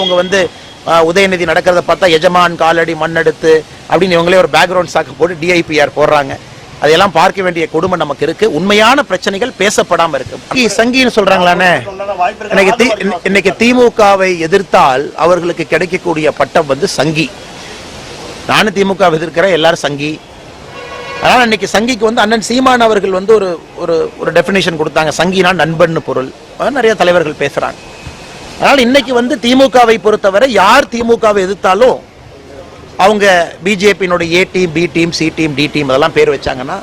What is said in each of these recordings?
அவங்க வந்து உதயநிதி நடக்கிறத பார்த்தா எஜமான் காலடி மண்ணெடுத்து அப்படின்னு இவங்களே ஒரு பேக்ரவுண்ட் சாக்கு போட்டு டிஐபிஆர் போடுறாங்க. அதையெல்லாம் பார்க்க வேண்டிய கொடுமை நமக்கு இருக்கு. உண்மையான பிரச்சனைகள் பேசப்படாம இருக்கு. சங்கின்னு சொல்றாங்களானே? இன்னைக்கு இன்னைக்கு திமுகவை எதிர்த்தால் அவர்களுக்கு கிடைக்கக்கூடிய பட்டம் வந்து சங்கி. நானும் திமுக எதிர்க்கிறேன் எல்லாரும் சங்கி. அதனால் இன்னைக்கு சங்கிக்கு வந்து அண்ணன் சீமான் அவர்கள் வந்து ஒரு ஒரு ஒரு டெஃபினேஷன் கொடுத்தாங்க. சங்கினா நண்பன்னு பொருள். நிறைய தலைவர்கள் பேசுறாங்க. அதனால் இன்னைக்கு வந்து திமுகவை பொறுத்தவரை யார் திமுகவை எதிர்த்தாலும் அவங்க பிஜேபியினுடைய A team B team C team D team அதெல்லாம் பேர் வச்சாங்கன்னா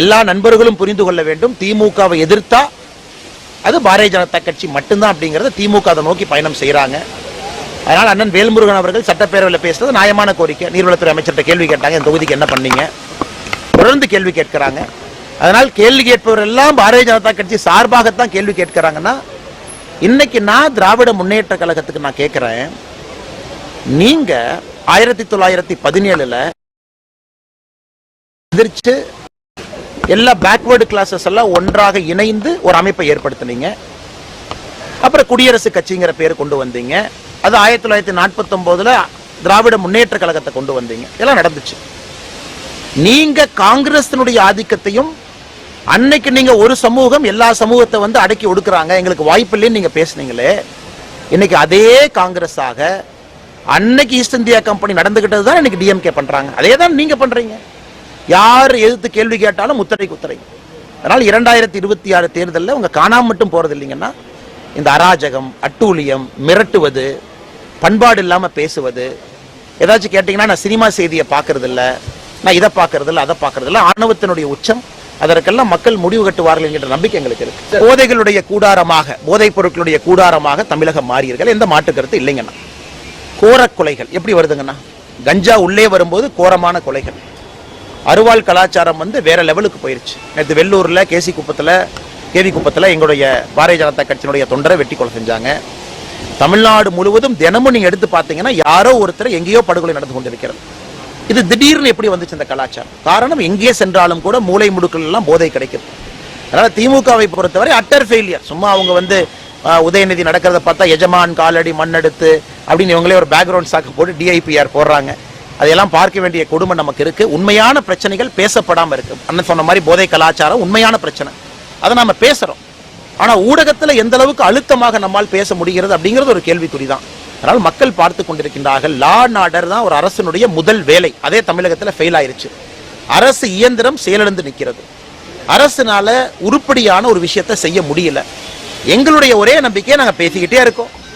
எல்லா நண்பர்களும் புரிந்து கொள்ள வேண்டும். திமுகவை எதிர்த்தா அது பாரதிய ஜனதா கட்சி மட்டும்தான் அப்படிங்கறத திமுக அதை நோக்கி பயணம் செய்கிறாங்க அதனால் அண்ணன் வேல்முருகன் அவர்கள் சட்டப்பேரவையில் பேசுறது நியாயமான கோரிக்கை. நீர்வளத்துறை அமைச்சர்கிட்ட கேள்வி கேட்டாங்க இந்த தொகுதிக்கு என்ன பண்ணீங்க? தொடர்ந்து கேள்வி கேட்கிறாங்க. அதனால் கேள்வி கேட்பவர் எல்லாம் பாரதிய ஜனதா கட்சி சார்பாகத்தான் கேள்வி கேட்கிறாங்கன்னா இன்னைக்கு நான் திராவிட முன்னேற்ற கழகத்துக்கு நான் கேட்குறேன் நீங்க ஆயிரத்தி தொள்ளாயிரத்தி பதினேழுல எதிர்த்து எல்லா பேக்வேர்டு கிளாஸஸ் எல்லாம் ஒன்றாக இணைந்து ஒரு அமைப்பை ஏற்படுத்தினீங்க. அப்புறம் குடியரசு கட்சிங்கிற பேர் கொண்டு வந்தீங்க. அது ஆயிரத்தி தொள்ளாயிரத்தி நாற்பத்தி ஒன்பதுல திராவிட முன்னேற்ற கழகத்தை கொண்டு வந்தீங்க. இதெல்லாம் நடந்துச்சு. நீங்க காங்கிரஸினுடைய ஆதிக்கத்தையும் அன்னைக்கு நீங்க ஒரு சமூகம் எல்லா சமூகத்தை வந்து அடக்கி ஒடுக்குறாங்க. எங்களுக்கு வாய்ப்பு இல்லைன்னு நீங்க பேசுனீங்களே. இன்னைக்கு அதே காங்கிரஸாக அன்னைக்கு ஈஸ்ட் இந்தியா கம்பெனி நடந்துகிட்டது தான் இன்னைக்கு டிஎம்கே பண்றாங்க. அதே தான் நீங்க பண்றீங்க. யார் எதிர்த்து கேள்வி கேட்டாலும் முத்திரை குத்திரை. அதனால் இரண்டாயிரத்தி இருபத்தி ஆறு தேர்தலில் உங்க காணாம மட்டும் போறது இல்லைங்கன்னா இந்த அராஜகம் அட்டூழியம் மிரட்டுவது பண்பாடு இல்லாமல் பேசுவது ஏதாச்சும் கேட்டிங்கன்னா நான் சினிமா செய்தியை பார்க்கறதில்ல நான் இதை பார்க்கறதில்ல அதை பார்க்கறதில்ல ஆணவத்தினுடைய உச்சம் அதற்கெல்லாம் மக்கள் முடிவு கட்டுவார்கள் என்கிற நம்பிக்கை எங்களுக்கு இருக்கு. போதைகளுடைய கூடாரமாக போதைப் பொருட்களுடைய கூடாரமாக தமிழகம் மாறியர்கள் எந்த மாற்று கருத்து இல்லைங்கண்ணா. கோர கொலைகள். எப்படி வருதுங்கண்ணா? கஞ்சா உள்ளே வரும்போது கோரமான கொலைகள். அருவாள் கலாச்சாரம் வந்து வேற லெவலுக்கு போயிருச்சு. நேற்று வெள்ளூர்ல கேசி குப்பத்துல கேவி குப்பத்துல எங்களுடைய பாரதிய ஜனதா கட்சியினுடைய தொண்டரை வெட்டி கொலை செஞ்சாங்க. தமிழ்நாடு முழுவதும் தினமும் நீங்க எடுத்து பார்த்தீங்கன்னா யாரோ ஒருத்தர் எங்கேயோ படுகொலை நடந்து கொண்டிருக்கிறது. இது திடீர்னு எப்படி வந்துச்சு இந்த கலாச்சாரம்? காரணம் எங்கே சென்றாலும் கூட மூளை முடுக்கள் எல்லாம் போதை கிடைக்குது அதனால திமுகவை பொறுத்தவரை அட்டர் ஃபெயிலியர் சும்மா அவங்க வந்து ஆஹ், உதயநிதி நடக்கிறத பார்த்தா எஜமான் காலடி மண்ணெடுத்து அப்படின்னு இவங்களே ஒரு பேக்ரவுண்ட் சாக்கு போட்டு டிஐபிஆர் போடுறாங்க. அதையெல்லாம் பார்க்க வேண்டிய கொடுமை நமக்கு இருக்கு. உண்மையான பிரச்சனைகள் பேசப்படாம இருக்கு. அண்ணன் சொன்ன மாதிரி போதை கலாச்சாரம் உண்மையான பிரச்சனை. அதை நாம பேசுறோம். ஆனா ஊடகத்துல எந்த அளவுக்கு அழுத்தமாக நம்மால் பேச முடிகிறது அப்படிங்கிறது ஒரு கேள்விக்குறி தான் அதனால் மக்கள் பார்த்து கொண்டிருக்கின்றார்கள் லா அண்ட் ஆர்டர் தான் ஒரு அரசினுடைய முதல் வேலை. அதே தமிழகத்தில் ஃபெயில் ஆயிருச்சு. அரசு இயந்திரம் செயலிழந்து நிற்கிறது. அரசுனால உருப்படியான ஒரு விஷயத்தை செய்ய முடியல. எங்களுடைய ஒரே நம்பிக்கையை நாங்கள் பேசிக்கிட்டே இருக்கோம்.